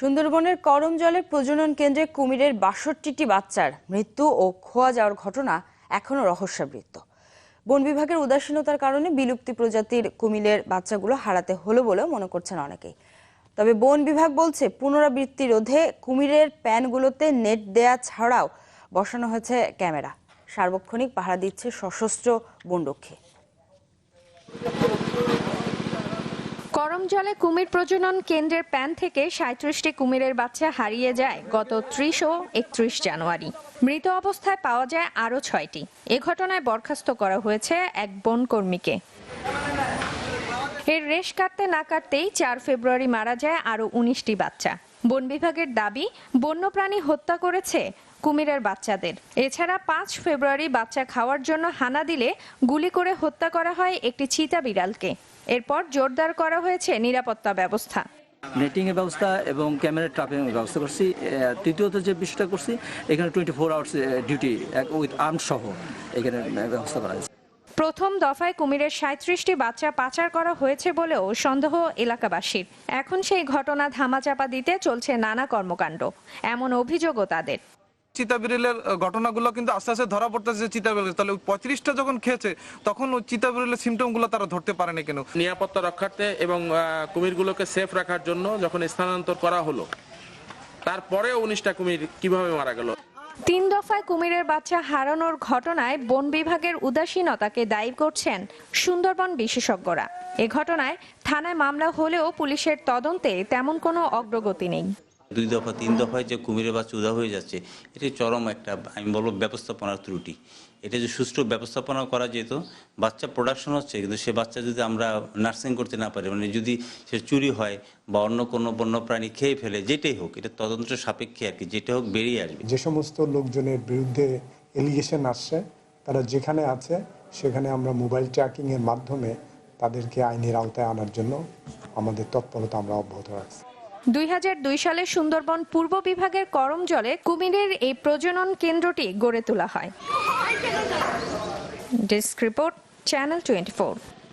সুন্দরবনের করমজলে প্রজনন কেন্দ্রে কুমিরের বাষট্টিটি বাচ্চার মৃত্যু ও খোয়া যাওয়ার ঘটনা এখনও রহস্যাবৃত্ত। বন বিভাগের উদাসীনতার কারণে বিলুপ্তি প্রজাতির কুমিরের বাচ্চাগুলো হারাতে হলো বলেও মনে করছেন অনেকেই। তবে বন বিভাগ বলছে, পুনরাবৃত্তি রোধে কুমিরের প্যানগুলোতে নেট দেয়া ছাড়াও বসানো হয়েছে ক্যামেরা। সার্বক্ষণিক পাহারা দিচ্ছে সশস্ত্র বনরক্ষী। করমজলে কুমির প্রজনন কেন্দ্রের প্যান থেকে সাঁত্রিশটি কুমিরের বাচ্চা হারিয়ে যায় গত ত্রিশ ও একত্রিশ জানুয়ারি। মৃত অবস্থায় পাওয়া যায় আরও ছয়টি। এ ঘটনায় বরখাস্ত করা হয়েছে এক বন কর্মীকে এর রেশ কাটতে না কাটতেই চার ফেব্রুয়ারি মারা যায় আরও উনিশটি বাচ্চা। বন বিভাগের দাবি, বন্যপ্রাণী হত্যা করেছে কুমিরের বাচ্চাদের। এছাড়া পাঁচ ফেব্রুয়ারি বাচ্চা খাওয়ার জন্য হানা দিলে গুলি করে হত্যা করা হয় একটি চিতা বিড়ালকে। এরপর জোরদার করা হয়েছে নিরাপত্তা ব্যবস্থা। নেটিং এর ব্যবস্থা এবং ক্যামেরা ট্রাপিং এর ব্যবস্থা করছি। তৃতীয়ত যে বিষয়টা করছি, এখানে twenty four hours duty with arm সহ এখানে ব্যবস্থা করা হয়েছে। প্রথম দফায় কুমিরের সাঁত্রিশটি বাচ্চা পাচার করা হয়েছে বলেও সন্দেহ এলাকাবাসীর। এখন সেই ঘটনা ধামাচাপা দিতে চলছে নানা কর্মকাণ্ড। এমন অভিযোগও তাদের। চিতাবিড়িলের ঘটনাগুলো কিন্তু আস্তে আস্তে ধরা পড়তেছে চিতাবিড়িল তাহলে পঁয়ত্রিশটা যখন খেয়েছে তখন ওই চিতাবিড়িলের সিমটমগুলো তারা ধরতে পারেনি কেন? নিরাপত্তা রক্ষার্থে এবং কুমিরগুলোকে সেফ রাখার জন্য যখন স্থানান্তর করা হলো তারপরেও উনিশটা কুমির কীভাবে মারা গেল? তিন দফায় কুমিরের বাচ্চা হারানোর ঘটনায় বন বিভাগের উদাসীনতাকে দায়ী করছেন সুন্দরবন বিশেষজ্ঞরা। এ ঘটনায় থানায় মামলা হলেও পুলিশের তদন্তে তেমন কোনো অগ্রগতি নেই। দুই দফা, তিন দফায় যে কুমিরের বাচ্চা উদা হয়ে যাচ্ছে, এটি চরম একটা, আমি বলব, ব্যবস্থাপনার ত্রুটি। এটা যে সুষ্ঠু ব্যবস্থাপনা করা যেত, বাচ্চা প্রোডাকশন হচ্ছে, কিন্তু সে বাচ্চা যদি আমরা নার্সিং করতে না পারি মানে যদি সে চুরি হয় বা অন্য কোনো বন্যপ্রাণী খেয়ে ফেলে, যেটাই হোক, এটা তদন্ত সাপেক্ষে আর কি, যেটা হোক বেরিয়ে আসবে। যে সমস্ত লোকজনের বিরুদ্ধে এলিগেশন আসছে, তারা যেখানে আছে, সেখানে আমরা মোবাইল ট্র্যাকিংয়ের মাধ্যমে তাদেরকে আইনের আওতায় আনার জন্য আমাদের তৎপরতা আমরা অব্যাহত রাখছি। দুই হাজার দুই সালে সুন্দরবন পূর্ব বিভাগের করম জলে কুমিরের এই প্রজনন কেন্দ্রটি গড়ে তোলা হয়। Desk report, channel twenty